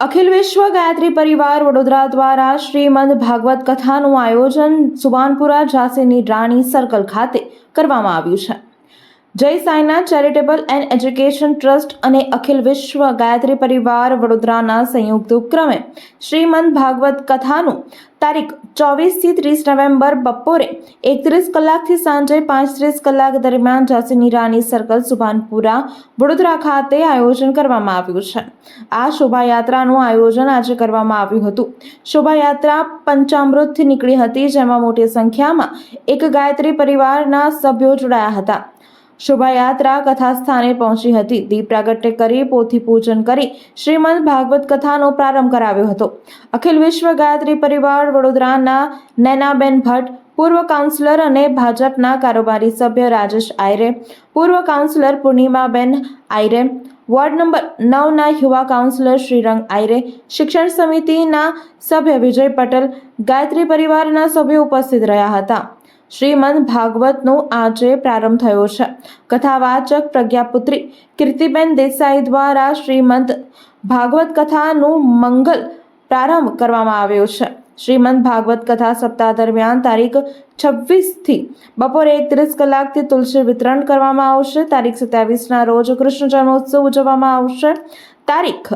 અખિલ વિશ્વ ગાયત્રી પરિવાર વડોદરા દ્વારા શ્રીમદ ભાગવત કથાનું આયોજન સુવાનપુરા ઝાંસીની રાણી સર્કલ ખાતે કરવામાં આવ્યું છે. Jai Sainath charitable and education trust અને અખિલ વિશ્વ ગાયત્રી પરિવાર વડોદરાના સંયુક્ત ઉપક્રમે શ્રીમંદ ભાગવત કથાનું તારીખ ચોવીસથી ત્રીસ નવેમ્બર બપોરે એકત્રીસ કલાકથી સાંજે પાંત્રીસ કલાક દરમિયાન ઝાંસીની રાની સર્કલ સુભાનપુરા, વડોદરા ખાતે આયોજન કરવામાં આવ્યું છે. આ શોભાયાત્રાનું આયોજન આજે કરવામાં આવ્યું હતું. શોભાયાત્રા પંચામૃતથી નીકળી હતી, જેમાં મોટી સંખ્યામાં એક ગાયત્રી પરિવારના સભ્યો જોડાયા હતા. શોભાયાત્રા કથાસ્થાને પહોંચી હતી. દીપ પ્રાગટ્ય કરી પોથી પૂજન કરી શ્રીમદ ભાગવત કથાનો પ્રારંભ કરાવ્યો હતો. અખિલ વિશ્વ ગાયત્રી પરિવાર વડોદરાના નૈનાબેન ભટ્ટ, પૂર્વ કાઉન્સિલર અને ભાજપના કારોબારી સભ્ય રાજેશ આયરે, પૂર્વ councillor Purnimaben Aayre, ward number નવના યુવા કાઉન્સિલર શ્રીરંગ આયરે, શિક્ષણ સમિતિના સભ્ય વિજય પટેલ, ગાયત્રી પરિવારના સભ્યો ઉપસ્થિત રહ્યા હતા. શ્રીમદ ભાગવતનો આજે પ્રારંભ થયો છે. કથાવાચક પ્રજ્ઞાપુત્રી કીર્તિબેન દેસાઈ દ્વારા શ્રીમદ ભાગવત કથાનું મંગલ પ્રારંભ કરવામાં આવ્યો છે. શ્રીમદ ભાગવત કથા સપ્તાહ દરમિયાન તારીખ છવ્વીસથી બપોરે એકત્રીસ કલાકથી તુલસી વિતરણ કરવામાં આવશે. તારીખ સત્યાવીસના રોજ કૃષ્ણ જન્મોત્સવ ઉજવવામાં આવશે. તારીખ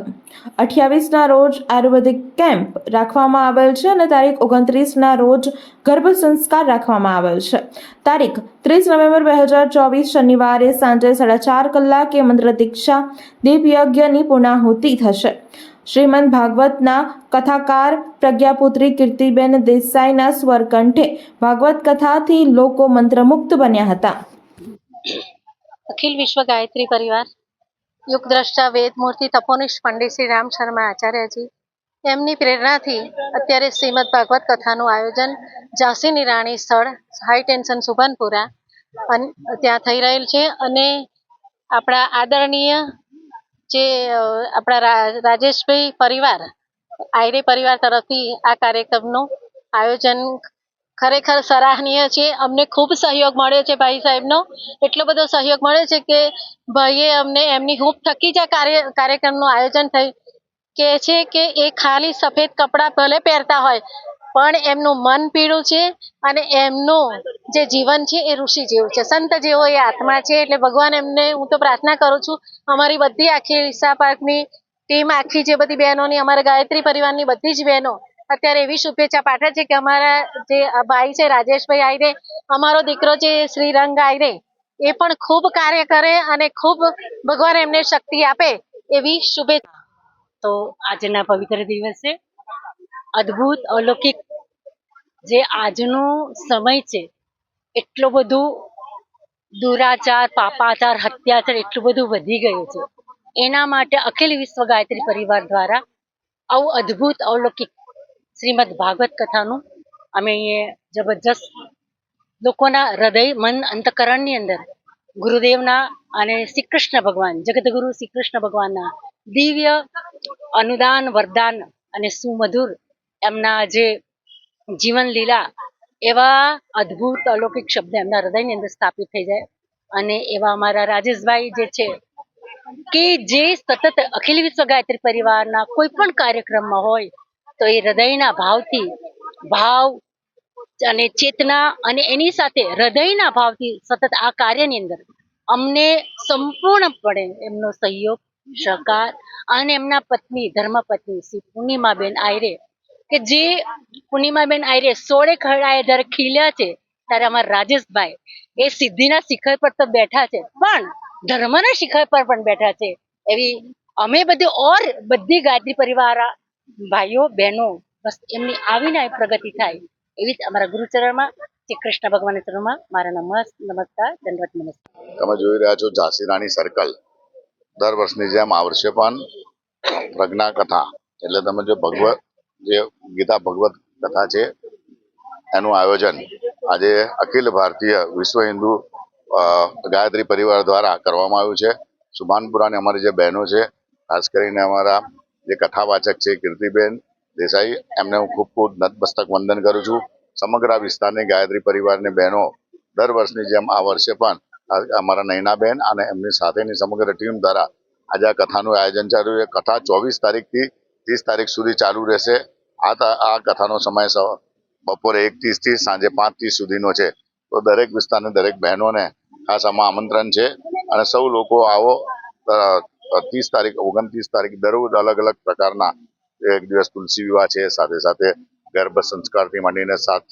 અઠ્યાવીસના રોજ આયુર્વેદિક કેમ્પ રાખવામાં આવેલ છે અને તારીખ ઓગણત્રીસના રોજ ગર્ભ સંસ્કાર રાખવામાં આવેલ છે. તારીખ ત્રીસ નવેમ્બર બે હજાર ચોવીસ શનિવારે સાંજે સાડા ચાર કલાકે મંત્ર દીક્ષા દીપ યજ્ઞની પૂર્ણાહુતિ થશે. શ્રીમદ ભાગવતના કથાકાર પ્રજ્ઞાપુત્રી કીર્તિબેન દેસાઈના સ્વરકંઠે ભાગવત કથાથી લોકો મંત્રમુગ્ધ બન્યા હતા. અખિલ વિશ્વ ગાયત્રી પરિવાર યુગદ્રષ્ટા, વેદમૂર્તિ તપોનિષ્ઠ પંડિત શ્રી રામ શર્મા આચાર્યજી. એમની પ્રેરણાથી અત્યારે શ્રીમદ ભાગવત કથાનું આયોજન ઝાંસીની રાણી સ્થળ હાઈ ટેન્શન સુભાનપુરા ત્યાં થઈ રહેલ છે અને આપણા આદરણીય જે આપણા રાજેશભાઈ પરિવાર, આયરે પરિવાર તરફથી આ કાર્યક્રમનું આયોજન ખરેખર સરાહનીય છે. અમને ખૂબ સહયોગ મળ્યો છે ભાઈ સાહેબનો. એટલો બધો સહયોગ મળ્યો છે કે ભાઈએ અમને એમની હૂંફ થકી જ કાર્યક્રમનું આયોજન થયું કે છે કે એ ખાલી સફેદ કપડાં ભલે પહેરતા હોય, પણ એમનું મન પીળું છે અને એમનું જે જીવન છે એ ઋષિ જેવું છે. સંત જેવો એ આત્મા છે. એટલે ભગવાન એમને, હું તો પ્રાર્થના કરું છું, અમારી બધી આખી ઈશા પાર્કની ટીમ, આખી જે બધી બહેનોની, અમારા ગાયત્રી પરિવારની બધી જ બહેનો અત્યારે એવી શુભેચ્છા પાઠવે છે કે અમારા જે ભાઈ છે, રાજેશભાઈ આયરે અમારો દીકરો છે શ્રીરંગ આયરે એ પણ ખૂબ કાર્ય કરે અને ખૂબ ભગવાન એમને શક્તિ આપે એવી શુભેચ્છા. તો આજના પવિત્ર દિવસે અદ્ભુત, અલૌકિક જે આજનો સમય છે, એટલો બધું દુરાચાર, પાપાચાર, હત્યાચાર એટલું બધું વધી ગયું છે. એના માટે અખિલ વિશ્વ ગાયત્રી પરિવાર દ્વારા આવું અદ્ભુત, અલૌકિક શ્રીમદ ભાગવત કથાનું અમે અહીંયા જબરજસ્ત લોકોના હૃદય, મન, અંતકરણની અંદર ગુરુદેવના અને શ્રી કૃષ્ણ ભગવાન જગતગુરુ શ્રી કૃષ્ણ ભગવાનના દિવ્ય અનુદાન, વરદાન અને સુમધુર એમના જે જીવન લીલા એવા અદ્ભુત અલૌકિક શબ્દ એમના હૃદયની અંદર સ્થાપિત થઈ જાય અને એવા અમારા રાજેશભાઈ જે છે કે જે સતત અખિલ વિશ્વ ગાયત્રી પરિવારના કોઈ પણ કાર્યક્રમમાં હોય તો એ હૃદયના ભાવથી ભાવ અને ચેતના અને એની સાથે હૃદયના ભાવથી સતત આ કાર્યની અંદર અમને સંપૂર્ણપણે એમનો સહયોગ, સહકાર અને એમના પત્ની, ધર્મપત્ની શ્રી પૂર્ણિમાબેન આયરે કે જે પૂર્ણિમાબેન આયરે સોળે ખરડાએ જ્યારે ખીલ્યા છે, ત્યારે અમારા રાજેશભાઈ એ સિદ્ધિના શિખર પર તો બેઠા છે, પણ ધર્મના શિખર પર પણ બેઠા છે. એવી અમે બધી ઓર બધી ગાદી પરિવાર ભાઈઓ, બહેનો, બસ એમની આવીને પ્રગતિ થાય એવી જ અમારા ગુરુચરણમાં શ્રી કૃષ્ણ ભગવાનના ચરણમાં મારા નમસ્ત નમસ્કાર દંડવત નમસ્કાર. તમે જોઈ રહ્યા છો ઝાંસી રાણી સર્કલ દર વર્ષની જેમ આ વર્ષે પણ પ્રજ્ઞા કથા એટલે તમે જો ભગવત, જે ગીતા ભગવત કથા છે, એનું આયોજન આજે અખિલ ભારતીય વિશ્વ હિન્દુ ગાયત્રી પરિવાર દ્વારા કરવામાં આવ્યું છે. સુભાનપુરાની અમારી જે બહેનો છે, ખાસ કરીને અમારા જે કથાવાચક છે, કીર્તિબેન દેસાઈ, એમને હું ખૂબ ખૂબ નતમસ્તક વંદન કરું છું. સમગ્ર આ વિસ્તારની ગાયત્રી પરિવારની બહેનો દર વર્ષની જેમ આ વર્ષે પણ અમારા નૈનાબેન અને એમની સાથેની સમગ્ર ટીમ દ્વારા આજે આ કથાનું આયોજન ચાલ્યું છે કથા ચોવીસ તારીખથી ત્રીસ તારીખ સુધી ચાલુ રહેશે. આ આ કથાનો સમય બપોરે એક ત્રીસથી સાંજે પાંચ ત્રીસ સુધીનો છે. તો દરેક વિસ્તારની દરેક બહેનોને ખાસ આમાં આમંત્રણ છે અને સૌ લોકો આવો ત્રીસ તારીખ, ઓગણત્રીસ તારીખ દરરોજ અલગ અલગ પ્રકારના એક દિવસ તુલસી વિવાહ છે, સાથે સાથે ગર્ભ સંસ્કારથી માંડીને સાત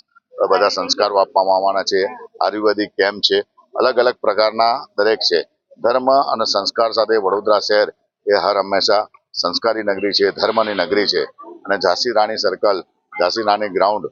બધા સંસ્કારો આપવામાં આવવાના છે, આયુર્વેદિક કેમ્પ છે, અલગ અલગ પ્રકારના દરેક છે. ધર્મ અને સંસ્કાર સાથે વડોદરા શહેર એ હર હંમેશા સંસ્કારી નગરી છે, ધર્મની નગરી છે. અને ઝાંસી રાણી સર્કલ ઝાંસી રાણી ગ્રાઉન્ડ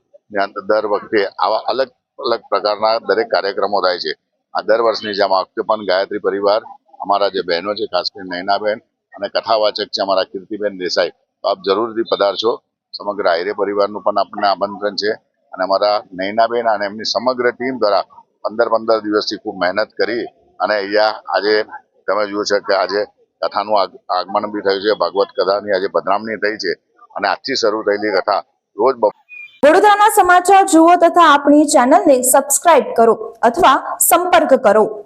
દર વખતે આવા અલગ અલગ પ્રકારના દરેક કાર્યક્રમો થાય છે. આ દર વર્ષની જેમ પણ ગાયત્રી પરિવાર અમારા જે બહેનો છે, ખાસ કરીને નયનાબેન અને કથાવાચક છે અમારા કીર્તિબેન દેસાઈ. તો આપ જરૂરથી પધારશો. સમગ્ર આયરે પરિવારનું પણ આપણને આમંત્રણ છે અને અમારા નયનાબેન અને એમની સમગ્ર ટીમ દ્વારા પંદર પંદર દિવસથી ખૂબ મહેનત કરી અને અહીંયા આજે તમે જુઓ છો કે આજે કથાનું આગમન બી થયું છે. ભાગવત કથાની આજે પધરામણી થઈ છે અને આજથી શરૂ થયેલી કથા રોજ વડોદરાના સમાચાર જુઓ તથા આપણી ચેનલને સબસ્ક્રાઇબ કરો અથવા સંપર્ક કરો.